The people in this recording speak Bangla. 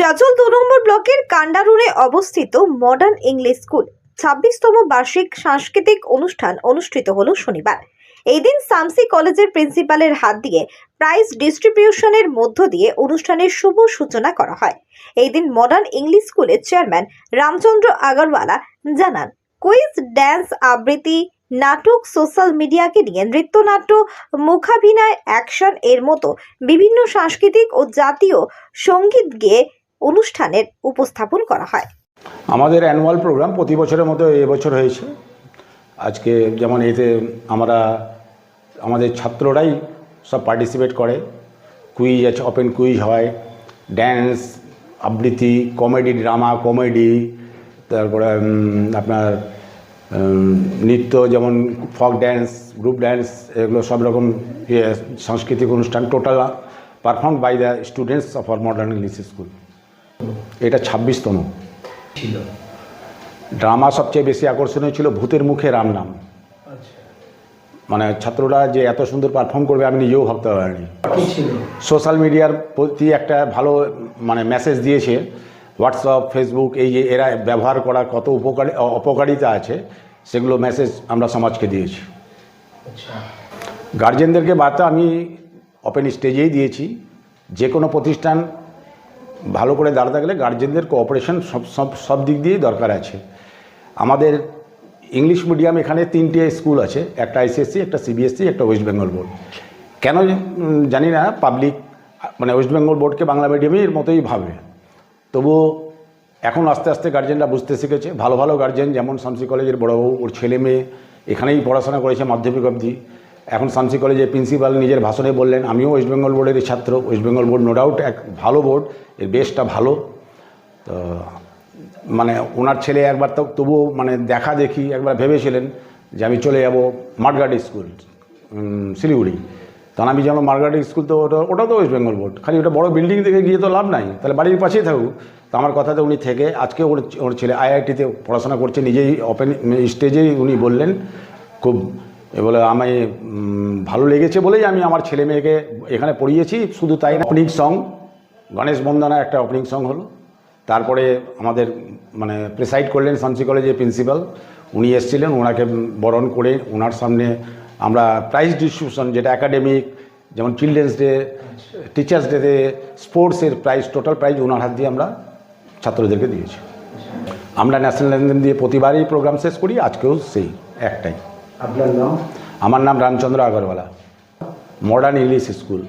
চাচল দু নম্বর ব্লকের কান্ডারুনে অবস্থিত মডার্ন ইংলিশ স্কুল ছাব্বিশতম বার্ষিক সাংস্কৃতিক অনুষ্ঠান অনুষ্ঠিত হল শনিবার। এই দিন সামসি কলেজের প্রিন্সিপালের হাত দিয়ে প্রাইজ ডিস্ট্রিবিউশনের মধ্য দিয়ে অনুষ্ঠানের শুভ সূচনা করা হয়। এই দিন মডার্ন ইংলিশ স্কুলের চেয়ারম্যান রামচন্দ্র আগরওয়ালা জানান কুইজ ড্যান্স আবৃত্তি, নাটক সোশ্যাল মিডিয়াকে নিয়ে নৃত্যনাট্য, মুখাভিনয় অ্যাকশন এর মতো বিভিন্ন সাংস্কৃতিক ও জাতীয় সংগীত গেয়ে অনুষ্ঠানের উপস্থাপন করা হয়। আমাদের অ্যানুয়াল প্রোগ্রাম প্রতি বছরের মতো এবছর হয়েছে। আজকে যেমন এতে আমরা, আমাদের ছাত্ররাই সব পার্টিসিপেট করে। কুইজ আছে ওপেন কুইজ হয় ড্যান্স আবৃত্তি কমেডি ড্রামা কমেডি তারপরে আপনার নৃত্য যেমন ফক ড্যান্স গ্রুপ ড্যান্স এগুলো সব রকম ইয়ে সাংস্কৃতিক অনুষ্ঠান total perform by the students of R modern English school এটা ছাব্বিশতম ছিল। ড্রামা সবচেয়ে বেশি আকর্ষণীয় ছিল ভূতের মুখে রাম নাম। আচ্ছা। মানে ছাত্ররা যে এত সুন্দর পারফর্ম করবে আমি নিজেও ভাবতে পারিনি। সোশ্যাল মিডিয়ার প্রতি একটা ভালো মানে মেসেজ দিয়েছে। হোয়াটসঅ্যাপ ফেসবুক এই যে এরা ব্যবহার করা কত উপকারী অপকারিতা আছে সেগুলো মেসেজ আমরা সমাজকে দিয়েছি। আচ্ছা। গার্জেনদেরকে বার্তা আমি ওপেন স্টেজেই দিয়েছি। যে কোনো প্রতিষ্ঠান ভালো করে দাঁড়াতে গেলে গার্জেনদের কোঅপারেশন সব সব সব দিক দিয়েই দরকার আছে। আমাদের ইংলিশ মিডিয়াম এখানে তিনটে স্কুল আছে, একটা আইসিএসসি একটা সিবিএসসি একটা ওয়েস্ট বেঙ্গল বোর্ড কেন জানি না পাবলিক মানে ওয়েস্ট বেঙ্গল বোর্ডকে বাংলা মিডিয়ামের মতোই ভাবে। তবুও এখন আস্তে আস্তে গার্জেনরা বুঝতে শিখেছে। ভালো ভালো গার্জেন যেমন শামসি কলেজের বড়বাবু ওর ছেলে মেয়ে, এখানেই পড়াশোনা করেছে মাধ্যমিক অবধি। এখন শামসি কলেজের প্রিন্সিপাল নিজের ভাষণে বললেন, আমিও ওয়েস্ট বেঙ্গল বোর্ডের ছাত্র। West Bengal board no doubt এক ভালো বোর্ড এর বেসটা ভালো। তো মানে ওনার ছেলে একবার তো, তবুও মানে দেখা দেখি, একবার ভেবেছিলেন যে আমি চলে যাব মাঠঘাট স্কুল শিলিগুড়ি। তখন আমি যেমন মার্গারেট স্কুল তো ওটা, ওটাও তো ওয়েস্ট বেঙ্গল বোর্ড খালি ওটা বড় বিল্ডিং থেকে গিয়ে তো লাভ নাই। তাহলে বাড়ির পাশেই থাকুক। তো আমার কথাতে উনি থেকে, আজকে ওর ওর ছেলে আইআইটিতে পড়াশোনা করছে, নিজেই ওপেন স্টেজেই উনি বললেন, খুব এ বলে আমি ভালো লেগেছে বলেই আমি আমার ছেলে মেয়েকে এখানে পড়িয়েছি, শুধু তাই ওপেনিং সং গণেশ বন্দনা একটা ওপেনিং সং হলো। তারপরে আমাদের মানে প্রেসাইড করলেন শামসি কলেজের প্রিন্সিপাল, উনি এসেছিলেন, ওনাকে বরণ করে ওনার সামনে আমরা প্রাইজ ডিস্ট্রিবিউশন যেটা একাডেমিক যেমন চিলড্রেন্স ডে টিচার্স ডেতে স্পোর্টসের প্রাইজ টোটাল প্রাইজ ওনার হাত দিয়ে আমরা ছাত্রদেরকে দিয়েছি। আমরা ন্যাশনাল লেনদেন দিয়ে প্রতিবারই প্রোগ্রাম শেষ করি, আজকেও সেই একটাই। আপনার নাম? আমার নাম Ramchandra Agarwala. Modern English school